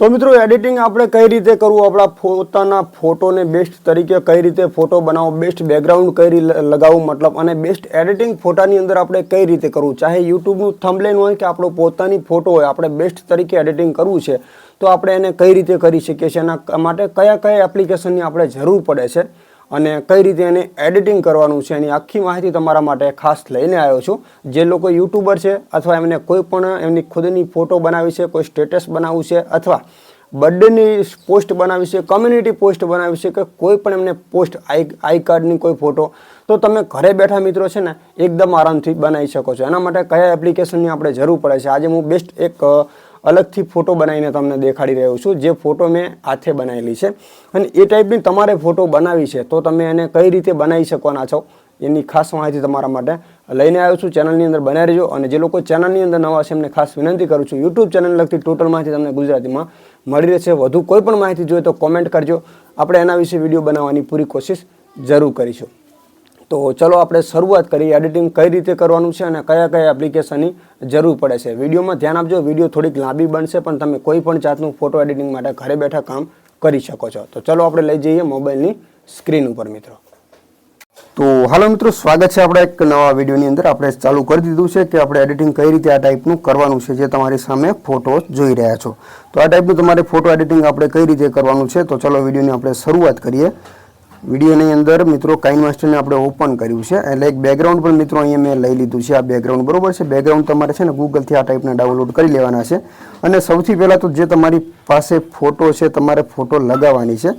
તો મિત્રો એડિટિંગ આપણે કઈ રીતે કરવું? આપણા પોતાના ફોટોને બેસ્ટ તરીકે કઈ રીતે ફોટો બનાવો? બેસ્ટ બેકગ્રાઉન્ડ કઈ રીતે લગાવવું મતલબ અને બેસ્ટ એડિટિંગ ફોટાની અંદર આપણે કઈ રીતે કરવું? ચાહે યુટ્યુબનું થંબલેન હોય કે આપણો પોતાની ફોટો હોય, આપણે બેસ્ટ તરીકે એડિટિંગ કરવું છે, તો આપણે એને કઈ રીતે કરી શકીએ છીએ? એના માટે કયા કયા એપ્લિકેશનની આપણે જરૂર પડે છે? અને કઈ રીતે એને એડિટિંગ કરવાનું છે એની આખી માહિતી તમારા માટે ખાસ લઈને આવ્યો છું. જે લોકો યુટ્યુબર છે અથવા એમને કોઈ પણ એમની ખુદની ફોટો બનાવી છે, કોઈ સ્ટેટસ બનાવવું છે અથવા બર્થડેની પોસ્ટ બનાવી છે કમ્યુનિટી પોસ્ટ બનાવી છે કે કોઈ પણ એમને પોસ્ટ આઈ આઈ કાર્ડની કોઈ ફોટો તો તમે ઘરે બેઠા મિત્રો છે ને એકદમ આરામથી બનાવી શકો છો. એના માટે કયા એપ્લિકેશનની આપણે જરૂર પડે છે? આજે હું બેસ્ટ એક અલગથી ફોટો બનાવીને તમને દેખાડી રહ્યો છું, જે ફોટો મેં હાથે બનાવેલી છે. અને એ ટાઈપની તમારે ફોટો બનાવી છે, તો તમે એને કઈ રીતે બનાવી શકવાના છો, એની ખાસ માહિતી તમારા માટે લઈને આવ્યો છું. ચેનલની અંદર બનાવી રહેજો અને જે લોકો ચેનલની અંદર નવા છે, એમને ખાસ વિનંતી કરું છું યુટ્યુબ ચેનલ લગતી ટોટલ માહિતી તમને ગુજરાતીમાં મળી રહેશે. વધુ કોઈ પણ માહિતી જોઈએ તો કોમેન્ટ કરજો. આપણે એના વિશે વીડિયો બનાવવાની પૂરી કોશિશ જરૂર કરીશું. તો ચલો આપણે શરૂઆત કરીએ. એડિટિંગ કઈ રીતે કરવાનું છે અને કયા કયા એપ્લિકેશનની જરૂર પડે છે. વિડીયોમાં ધ્યાન આપજો. વીડિયો થોડીક લાંબી બનશે, પણ તમે કોઈ પણ જાતનું ફોટો એડિટિંગ માટે ઘરે બેઠા કામ કરી શકો છો. તો ચલો આપણે લઈ જઈએ મોબાઈલની સ્ક્રીન ઉપર, મિત્રો. તો હાલો, મિત્રો, સ્વાગત છે આપણે એક નવા વિડીયોની અંદર. આપણે ચાલુ કરી દીધું છે કે આપણે એડિટિંગ કઈ રીતે આ ટાઈપનું કરવાનું છે, જે તમારી સામે ફોટો જોઈ રહ્યા છો. તો આ ટાઈપનું તમારે ફોટો એડિટિંગ આપણે કઈ રીતે કરવાનું છે? તો ચલો વિડીયોની આપણે શરૂઆત કરીએ. વિડીયોની અંદર મિત્રો કાઇન માસ્ટરને આપણે ઓપન કર્યું છે. એટલે એક બેકગ્રાઉન્ડ પણ મિત્રો અહીંયા મેં લઈ લીધું છે. આ બેકગ્રાઉન્ડ બરોબર છે? બેકગ્રાઉન્ડ તમારે છે ને ગૂગલથી આ ટાઈપના ડાઉનલોડ કરી લેવાના છે. અને સૌથી પહેલાં તો જે તમારી પાસે ફોટો છે, તમારે ફોટો લગાવવાની છે,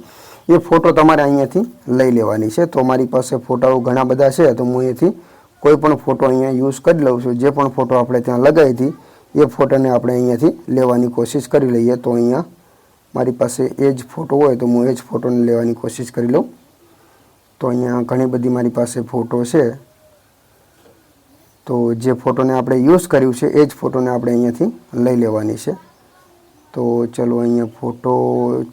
એ ફોટો તમારે અહીંયાથી લઈ લેવાની છે. તો મારી પાસે ફોટાઓ ઘણા બધા છે, તો હું અહીંયાથી કોઈ પણ ફોટો અહીંયા યુઝ કરી લઉં છું. જે પણ ફોટો આપણે ત્યાં લગાવી હતી, એ ફોટોને આપણે અહીંયાથી લેવાની કોશિશ કરી લઈએ. તો અહીંયા મારી પાસે એ જ ફોટો હોય, તો હું એ જ ફોટોને લેવાની કોશિશ કરી લઉં. તો અહીંયા ઘણી બધી મારી પાસે ફોટો છે. તો જે ફોટોને આપણે યુઝ કર્યું છે, એ જ ફોટોને આપણે અહીંયાથી લઈ લેવાની છે. તો ચલો અહીંયા ફોટો,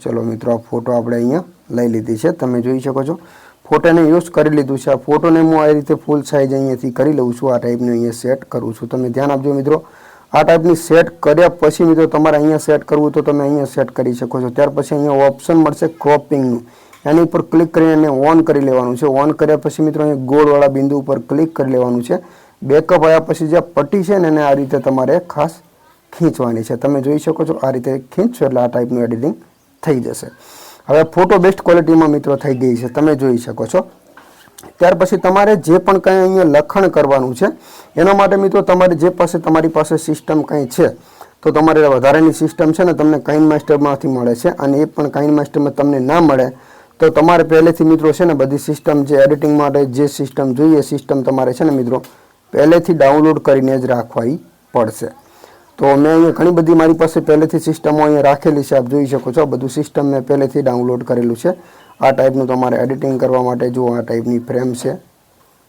ચલો મિત્રો, આ ફોટો આપણે અહીંયા લઈ લીધી છે. તમે જોઈ શકો છો, ફોટોને યુઝ કરી લીધું છે. આ ફોટોને હું આ રીતે ફૂલ સાઇઝ અહીંયાથી કરી લઉં છું. આ ટાઈપનું અહીંયા સેટ કરું છું. તમે ધ્યાન આપજો મિત્રો, આ ટાઈપની સેટ કર્યા પછી મિત્રો તમારે અહીંયા સેટ કરવું તો તમે અહીંયા સેટ કરી શકો છો. ત્યાર પછી અહીંયા ઓપ્શન મળશે ક્રોપિંગનું એની ઉપર ક્લિક કરીને એને ઓન કરી લેવાનું છે. ઓન કર્યા પછી મિત્રો અહીંયા ગોળવાળા બિંદુ ઉપર ક્લિક કરી લેવાનું છે. બેકઅપ આવ્યા પછી જે પટ્ટી છે ને એને આ રીતે તમારે ખાસ ખીંચવાની છે. તમે જોઈ શકો છો આ રીતે ખીંચશો એટલે આ ટાઈપનું એડિટિંગ થઈ જશે. હવે ફોટો બેસ્ટ ક્વોલિટીમાં મિત્રો થઈ ગઈ છે. તમે જોઈ શકો છો. ત્યાર પછી તમારે જે પણ કંઈ અહીંયા લખણ કરવાનું છે, એના માટે મિત્રો તમારે જે પાસે તમારી પાસે સિસ્ટમ કંઈ છે, તો તમારે વધારાની સિસ્ટમ છે ને તમને કાઇન માસ્ટરમાંથી મળે છે. અને એ પણ કાઇન માસ્ટરમાં તમને ના મળે તો તમારે પહેલેથી મિત્રો છે ને બધી સિસ્ટમ જે એડિટિંગ માટે જે સિસ્ટમ જોઈએ સિસ્ટમ તમારે છે ને મિત્રો પહેલેથી ડાઉનલોડ કરીને જ રાખવાઈ પડશે. તો મેં અહીંયા ઘણી બધી મારી પાસે પહેલેથી સિસ્ટમો અહીંયા રાખેલી છે, આપ જોઈ શકો છો. બધું સિસ્ટમ મેં પહેલેથી ડાઉનલોડ કરેલું છે. આ ટાઈપનું તમારે એડિટિંગ કરવા માટે જો આ ટાઈપની ફ્રેમ છે.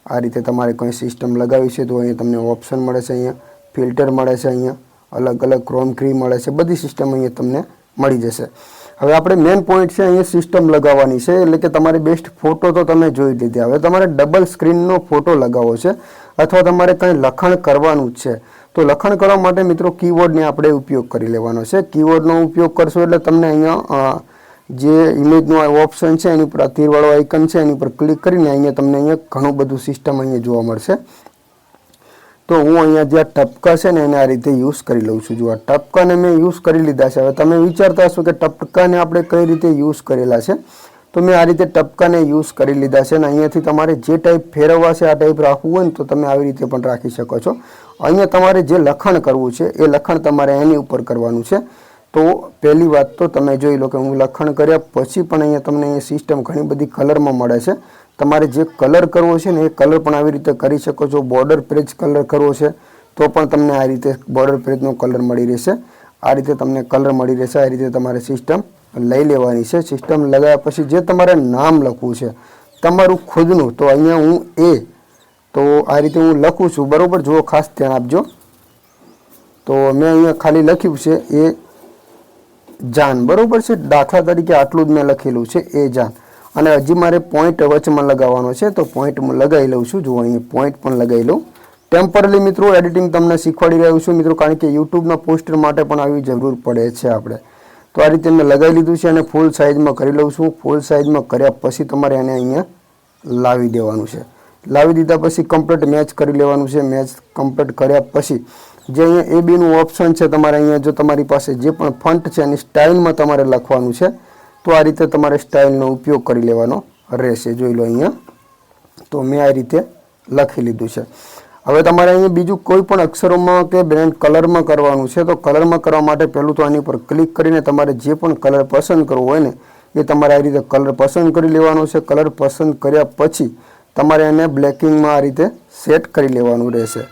આ રીતે તમારે કોઈ સિસ્ટમ લગાવી છે, તો અહીંયા તમને ઓપ્શન મળે છે અહીંયા. ફિલ્ટર મળે છે અહીંયા. અલગ અલગ ક્રોમ ક્રી મળે છે. બધી સિસ્ટમ અહીંયા તમને મળી જશે. હવે આપણે મેઇન પોઈન્ટ છે અહીંયા સિસ્ટમ લગાવવાની છે, એટલે કે તમારે બેસ્ટ ફોટો તો તમે જોઈ લીધી. હવે તમારે ડબલ સ્ક્રીનનો ફોટો લગાવવો છે, અથવા તમારે કંઈ લખાણ કરવાનું જ છે. તો લખાણ કરવા માટે મિત્રો કીબોર્ડને આપણે ઉપયોગ કરી લેવાનો છે. કીબોર્ડનો ઉપયોગ કરશો એટલે તમને અહીંયા જે આ ઓપ્શન છે, એની ઉપર તીરવાળો આઇકન છે, એની ઉપર ક્લિક કરીને અહીંયા તમને અહીંયા ઘણું બધું સિસ્ટમ અહીંયા જોવા મળશે. તો હું અહીંયા જે આ ટપકા છે ને એને આ રીતે યુઝ કરી લઉં છું. જો આ ટપકાને મેં યુઝ કરી લીધા છે. હવે તમે વિચારતા હશો કે ટપકાને આપણે કઈ રીતે યુઝ કરેલા છે? તો મેં આ રીતે ટપકાને યુઝ કરી લીધા છે અને અહીંયાથી તમારે જે ટાઈપ ફેરવવા છે આ ટાઈપ રાખવું હોય ને તો તમે આવી રીતે પણ રાખી શકો છો. અહીંયા તમારે જે લખાણ કરવું છે, એ લખાણ તમારે એની ઉપર કરવાનું છે. તો પહેલી વાત તો તમે જોઈ લો કે હું લખાણ કર્યા પછી પણ અહીંયા તમને એ સિસ્ટમ ઘણી બધી કલરમાં મળે છે. તમારે જે કલર કરવો છે ને એ કલર પણ આવી રીતે કરી શકો છો. બોર્ડર પેજ કલર કરવો છે તો પણ તમને આ રીતે બોર્ડર પેજનો કલર મળી રહેશે. આ રીતે તમને કલર મળી રહેશે. આ રીતે તમારે સિસ્ટમ લઈ લેવાની છે. સિસ્ટમ લગાવ્યા પછી જે તમારે નામ લખવું છે તમારું ખુદનું, તો અહીંયા હું એ, તો આ રીતે હું લખું છું. બરાબર? જુઓ, ખાસ ધ્યાન આપજો. તો મેં અહીંયા ખાલી લખ્યું છે એ જાન. બરાબર છે? દાખલા તરીકે આટલું જ મેં લખેલું છે, એ જાન. અને હજી મારે પોઈન્ટ વચમાં લગાવવાનો છે, તો પોઈન્ટ હું લગાવી લઉં છું. જુઓ અહીં પોઈન્ટ પણ લગાવી લઉં. ટેમ્પરરી મિત્રો એડિટિંગ તમને શીખવાડી રહ્યું છું મિત્રો, કારણ કે યુટ્યુબના પોસ્ટર માટે પણ આવી જરૂર પડે છે આપણે. તો આ રીતે મેં લગાવી લીધું છે અને ફૂલ સાઇઝમાં કરી લઉં છું. ફૂલ સાઇઝમાં કર્યા પછી તમારે એને અહીંયા લાવી દેવાનું છે. લાવી દીધા પછી કમ્પ્લીટ મેચ કરી લેવાનું છે. મેચ કમ્પ્લીટ કર્યા પછી જે અહીંયા એ બીનું ઓપ્શન છે, તમારે અહીંયા જો તમારી પાસે જે પણ ફંટ છે, એની સ્ટાઇલમાં તમારે લખવાનું છે. તો આ રીતે તમારે સ્ટાઇલનો ઉપયોગ કરી લેવાનો રહેશે. જોઈ લો અહીંયા. તો મેં આ રીતે લખી લીધું છે. હવે તમારે અહીંયા બીજું કોઈ પણ અક્ષરોમાં કે બ્રેન્ડ કલરમાં કરવાનું છે, તો કલરમાં કરવા માટે પહેલું તો આની પર ક્લિક કરીને તમારે જે પણ કલર પસંદ કરવો હોય ને, એ તમારે આ રીતે કલર પસંદ કરી લેવાનો છે. કલર પસંદ કર્યા પછી તમારે એને બ્લેકિંગમાં આ રીતે સેટ કરી લેવાનું રહેશે.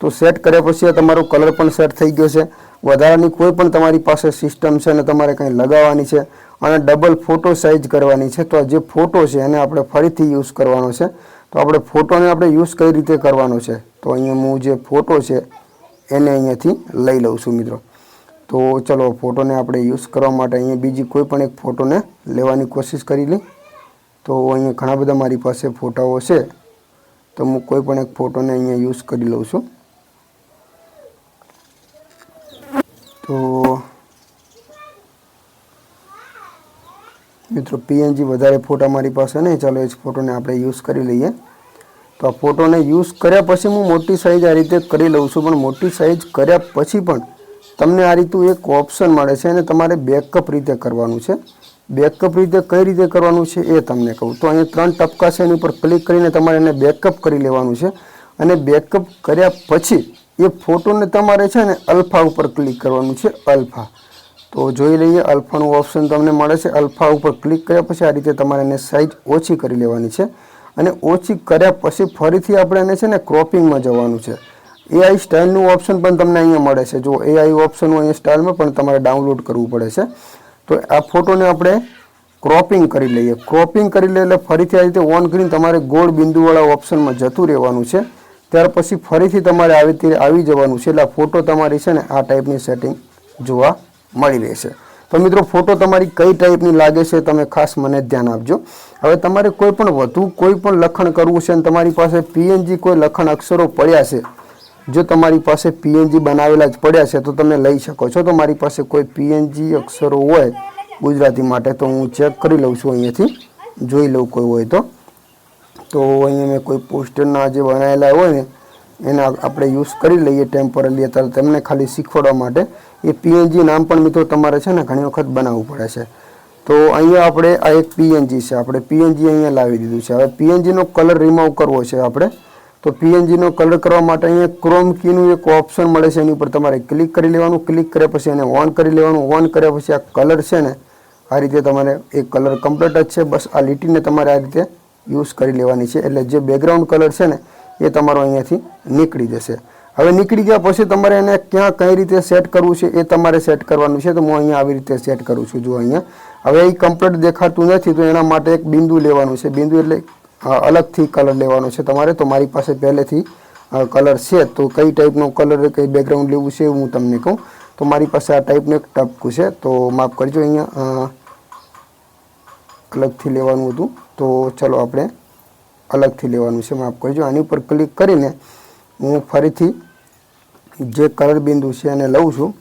તો સેટ કર્યા પછી તમારો કલર પણ સેટ થઈ ગયો છે. વધારાની કોઈ પણ તમારી પાસે સિસ્ટમ છે અને તમારે કંઈ લગાવવાની છે અને ડબલ ફોટો સાઇઝ કરવાની છે. તો જે ફોટો છે, એને આપણે ફરીથી યુઝ કરવાનો છે. તો આપણે ફોટોને આપણે યુઝ કઈ રીતે કરવાનો છે? તો અહીંયા હું જે ફોટો છે, એને અહીંયાથી લઈ લઉં છું મિત્રો. તો ચલો ફોટોને આપણે યુઝ કરવા માટે અહીંયા બીજી કોઈ પણ એક ફોટોને લેવાની કોશિશ કરી લઈ તો અહીંયા ઘણા બધા મારી પાસે ફોટાઓ છે. તો હું કોઈ પણ એક ફોટોને અહીંયા યુઝ કરી લઉં છું. તો મિત્રો પીએનજી વધારે ફોટા મારી પાસે નહીં. ચાલો, એ જ ફોટોને આપણે યુઝ કરી લઈએ. તો આ ફોટોને યુઝ કર્યા પછી હું મોટી સાઇઝ આ રીતે કરી લઉં છું. પણ મોટી સાઇઝ કર્યા પછી પણ તમને આ રીતનું એક ઓપ્શન મળે છે અને તમારે બેકઅપ રીતે કરવાનું છે. બેકઅપ રીતે કઈ રીતે કરવાનું છે એ તમને કહું. તો અહીંયા ત્રણ ટપકા છે, એની ઉપર ક્લિક કરીને તમારે એને બેકઅપ કરી લેવાનું છે. અને બેકઅપ કર્યા પછી એ ફોટોને તમારે છે ને અલ્ફા ઉપર ક્લિક કરવાનું છે. અલ્ફા તો જોઈ લઈએ, અલ્ફાનું ઓપ્શન તમને મળે છે. અલ્ફા ઉપર ક્લિક કર્યા પછી આ રીતે તમારે એને સાઇઝ ઓછી કરી લેવાની છે. અને ઓછી કર્યા પછી ફરીથી આપણે એને છે ને ક્રોપિંગમાં જવાનું છે. એઆઈ સ્ટાઇલનું ઓપ્શન પણ તમને અહીંયા મળે છે. જો એઆઈ ઓપ્શન અહીંયા સ્ટાઇલમાં પણ તમારે ડાઉનલોડ કરવું પડે છે. તો આ ફોટોને આપણે ક્રોપિંગ કરી લઈએ. ક્રોપિંગ કરી લઈએ એટલે ફરીથી આ રીતે ઓન કરીને તમારે ગોળ બિંદુવાળા ઓપ્શનમાં જતું રહેવાનું છે. ત્યાર પછી ફરીથી તમારે આવી રીતે આવી જવાનું છે. એટલે ફોટો તમારી છે ને આ ટાઈપની સેટિંગ જોવા મળી રહેશે. તો મિત્રો, ફોટો તમારી કઈ ટાઈપની લાગે છે તમે ખાસ મને ધ્યાન આપજો. હવે તમારે કોઈ પણ વધુ, કોઈ પણ લખણ કરવું છે અને તમારી પાસે પીએનજી કોઈ લખણ અક્ષરો પડ્યા છે, જો તમારી પાસે પીએનજી બનાવેલા જ પડ્યા છે, તો તમે લઈ શકો છો. તો મારી પાસે કોઈ પીએનજી અક્ષરો હોય ગુજરાતી માટે, તો હું ચેક કરી લઉં છું અહીંયાથી. જોઈ લઉં કોઈ હોય તો. તો અહીંયા મેં કોઈ પોસ્ટરના જે બનાવેલા હોય ને, એના આપણે યુઝ કરી લઈએ ટેમ્પરરી અત્યારે તમને ખાલી શીખવાડવા માટે. એ પીએનજી નામ પણ મિત્રો તમારે છે ને ઘણી વખત બનાવવું પડે છે. તો અહીંયા આપણે આ એક પીએનજી છે. આપણે પીએનજી અહીંયા લાવી દીધું છે. હવે પીએનજીનો કલર રિમૂવ કરવો છે આપણે. તો પીએનજીનો કલર કરવા માટે અહીંયા ક્રોમ કીનું એક ઓપ્શન મળે છે. એની ઉપર તમારે ક્લિક કરી લેવાનું. ક્લિક કર્યા પછી એને ઓન કરી લેવાનું. ઓન કર્યા પછી આ કલર છે ને, આ રીતે તમારે એ કલર કમ્પ્લીટ જ છે. બસ આ લીટીને તમારે આ રીતે યુઝ કરી લેવાની છે. એટલે જે બેકગ્રાઉન્ડ કલર છે ને, એ તમારો અહીંયાથી નીકળી જશે. હવે નીકળી ગયા પછી તમારે એને ક્યાં કઈ રીતે સેટ કરવું છે એ તમારે સેટ કરવાનું છે. તો હું અહીંયા આવી રીતે સેટ કરું છું. જો અહીંયા. હવે એ કમ્પ્લીટ દેખાતું નથી તો એના માટે એક બિંદુ લેવાનું છે. બિંદુ એટલે અલગથી કલર લેવાનો છે તમારે. તો મારી પાસે પહેલેથી કલર છે. તો કઈ ટાઈપનો કલર કઈ બેકગ્રાઉન્ડ લેવું છે હું તમને કહું. તો મારી પાસે આ ટાઈપનું એક ટપકું છે. તો માફ કરજો, અહીંયા અલગથી લેવાનું હતું. તો ચલો આપણે અલગથી લેવાનું છે. માફ કરજો. આની ઉપર ક્લિક કરીને હું ફરીથી જે કલર બિંદુ છે એને લઉં છું,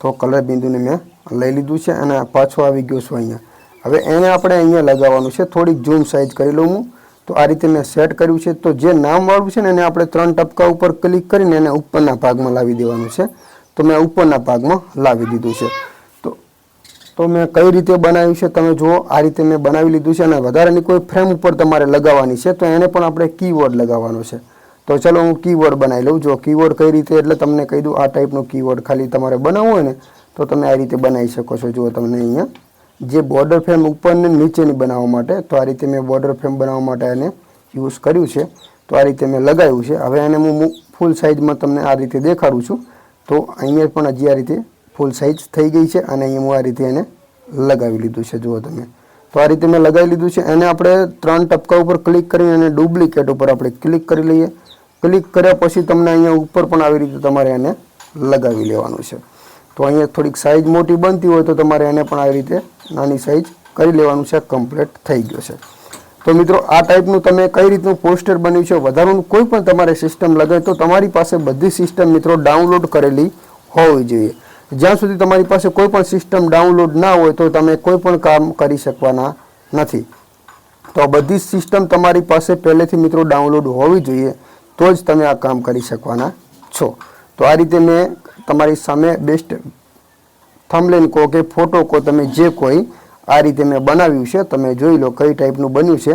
તો કલર બિંદુને મેં લઈ લીધું છે અને પાછો આવી ગયો છું અહીંયા. હવે એને આપણે અહીંયા લગાવવાનું છે, થોડીક ઝૂમ સાઇઝ કરી લઉં હું. તો આ રીતે મેં સેટ કર્યું છે, તો જે નામવાળું છે ને એને આપણે ત્રણ ટપકા ઉપર ક્લિક કરીને એને ઉપરના ભાગમાં લાવી દેવાનું છે. તો મેં ઉપરના ભાગમાં લાવી દીધું છે. તો તો મેં કઈ રીતે બનાવ્યું છે તમે જુઓ, આ રીતે મેં બનાવી લીધું છે અને વધારાની કોઈ ફ્રેમ ઉપર તમારે લગાવવાની છે, તો એને પણ આપણે કીવર્ડ લગાવવાનો છે. તો ચલો હું કીવર્ડ બનાવી લઉં. જો કીવર્ડ કઈ રીતે, એટલે તમને કહી દઉં, આ ટાઈપનું કીવર્ડ ખાલી તમારે બનાવવું હોય ને, તો તમે આ રીતે બનાવી શકો છો. જો તમને અહીંયા, જે બોર્ડર ફ્રેમ ઉપર ને નીચેની બનાવવા માટે, તો આ રીતે મેં બોર્ડર ફ્રેમ બનાવવા માટે એને યુઝ કર્યું છે. તો આ રીતે મેં લગાવ્યું છે. હવે એને હું ફૂલ સાઇઝમાં તમને આ રીતે દેખાડું છું. તો અહીંયા પણ હજી આ રીતે ફૂલ સાઇઝ થઈ ગઈ છે. અને અહીંયા હું આ રીતે એને લગાવી લીધું છે. જુઓ તમે. તો આ રીતે મેં લગાવી લીધું છે. એને આપણે ત્રણ ટપકા ઉપર ક્લિક કરીને એને ડુપ્લિકેટ ઉપર આપણે ક્લિક કરી લઈએ. ક્લિક કર્યા પછી તમને અહીંયા ઉપર પણ આવી રીતે તમારે એને લગાવી લેવાનું છે. તો અહીંયા થોડીક સાઇઝ મોટી બનતી હોય તો તમારે એને પણ આવી રીતે નાની સાઇઝ કરી લેવાનું છે કમ્પ્લીટ થઈ ગયો છે. તો મિત્રો, આ ટાઈપનું તમે કઈ રીતનું પોસ્ટર બન્યું છે, વધારાનું કોઈ પણ તમારે સિસ્ટમ લગાવે તો તમારી પાસે બધી સિસ્ટમ મિત્રો ડાઉનલોડ કરેલી હોવી જોઈએ. જ્યાં સુધી તમારી પાસે કોઈ પણ સિસ્ટમ ડાઉનલોડ ના હોય તો તમે કોઈ પણ કામ કરી શકવાના નથી. તો બધી સિસ્ટમ તમારી પાસે પહેલેથી મિત્રો ડાઉનલોડ હોવી જોઈએ. તો જ તમે આ કામ કરી શકવાના છો. તો આ રીતે મેં તમારી સામે બેસ્ટ થમલેન કહો કે ફોટો કહો, તમે જે કોઈ આ રીતે મેં બનાવ્યું છે, તમે જોઈ લો કઈ ટાઈપનું બન્યું છે.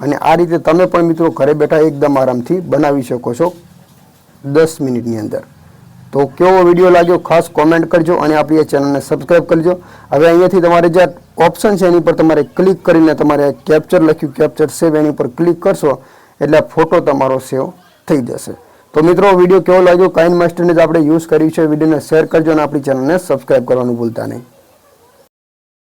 અને આ રીતે તમે પણ મિત્રો ઘરે બેઠા એકદમ આરામથી બનાવી શકો છો દસ મિનિટની અંદર. તો કેવો વીડિયો લાગ્યો ખાસ કોમેન્ટ કરજો અને આપણી ચેનલને સબસ્ક્રાઈબ કરજો. હવે અહીંયાથી તમારે જે ઓપ્શન છે એની પર તમારે ક્લિક કરીને તમારે કેપ્ચર લખ્યું કેપ્ચર સેવ એની પર ક્લિક કરશો એટલે ફોટો તમારો સેવ થઈ જશે. તો મિત્રો, વીડિયો કેવો લાગ્યો? કાઇન માસ્ટરને જ આપણે યુઝ કર્યું છે. વિડીયોને શેર કરજો અને આપણી ચેનલને સબસ્ક્રાઈબ કરવાનું ભૂલતા નહીં.